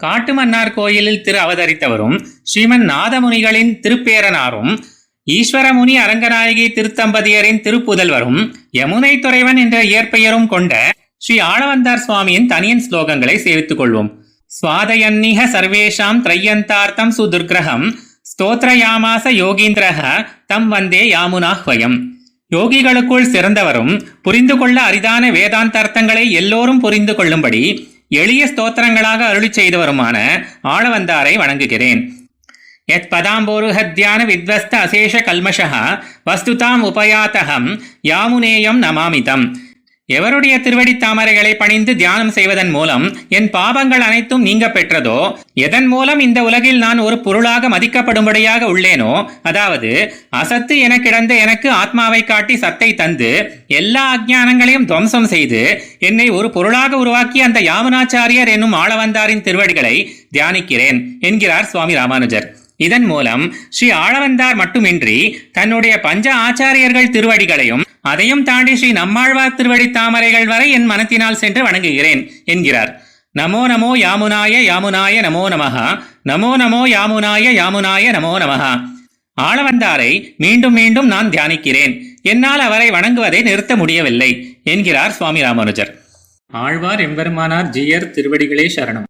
காட்டுமன்னார் கோயிலில் திரு அவதரித்தவரும் ஸ்ரீமன் நாதமுனிகளின் திருப்பேரனாரும் ஈஸ்வரமுனி அரங்கநாயகி திருத்தம்பதியரின் திருப்புதல்வரும் யமுனை துறைவன் என்ற இயற்பெயரும் கொண்ட ஸ்ரீ ஆளவந்தார் சுவாமியின் தனியன் ஸ்லோகங்களை சேவித்துக் கொள்வோம். சுவாதயன்னிக சர்வேஷாம் திரையந்தார்த்தம் சுதுர்கிரகம் ஸ்தோத்ரயாமாச யோகீந்திரக தம் வந்தே யாமுனாஹ்வயம் யோகிகளுக்குள் சிறந்தவரும் புரிந்து கொள்ள அரிதான வேதாந்தார்த்தங்களை எல்லோரும் புரிந்து கொள்ளும்படி எளிய ஸ்தோத்திரங்களாக அருளி செய்தவருமான ஆளவந்தாரை வணங்குகிறேன். யத் பதாம்போருஹத்யான வித்வஸ்த அசேஷ கல்மஷா வஸ்துதாம் உபயாத்தகம் யாமுனேயம் நமாமிதம். எவருடைய திருவடி தாமரைகளை பணிந்து தியானம் செய்வதன் மூலம் என் பாபங்கள் அனைத்தும் நீங்க பெற்றதோ? எதன் மூலம் இந்த உலகில் நான் ஒரு பொருளாக மதிக்கப்படும்படியாக உள்ளேனோ? அதாவது அசத்து என கிடந்த எனக்கு ஆத்மாவை காட்டி சத்தை தந்து எல்லா அஜானங்களையும் துவம்சம் செய்து என்னை ஒரு பொருளாக உருவாக்கி அந்த யாமனாச்சாரியர் என்னும் ஆளவந்தாரின் திருவடிகளை தியானிக்கிறேன் என்கிறார் சுவாமி ராமானுஜர். இதன் மூலம் ஸ்ரீ ஆளவந்தார் மட்டுமின்றி தன்னுடைய பஞ்ச ஆச்சாரியர்கள் திருவடிகளையும் அதையும் தாண்டி ஸ்ரீ நம்மாழ்வார் திருவடி தாமரைகள் வரை என் மனத்தினால் சென்று வணங்குகிறேன் என்கிறார். நமோ நமோ யாமுனாய யாமுனாய நமோ நமஹா நமோ நமோ யாமுனாய யாமுனாய நமோ நமஹா. ஆளவந்தாரை மீண்டும் மீண்டும் நான் தியானிக்கிறேன். என்னால் அவரை வணங்குவதை நிறுத்த முடியவில்லை என்கிறார் சுவாமி ராமானுஜர். ஆழ்வார் எம்பெருமானார் ஜியர் திருவடிகளே சரணம்.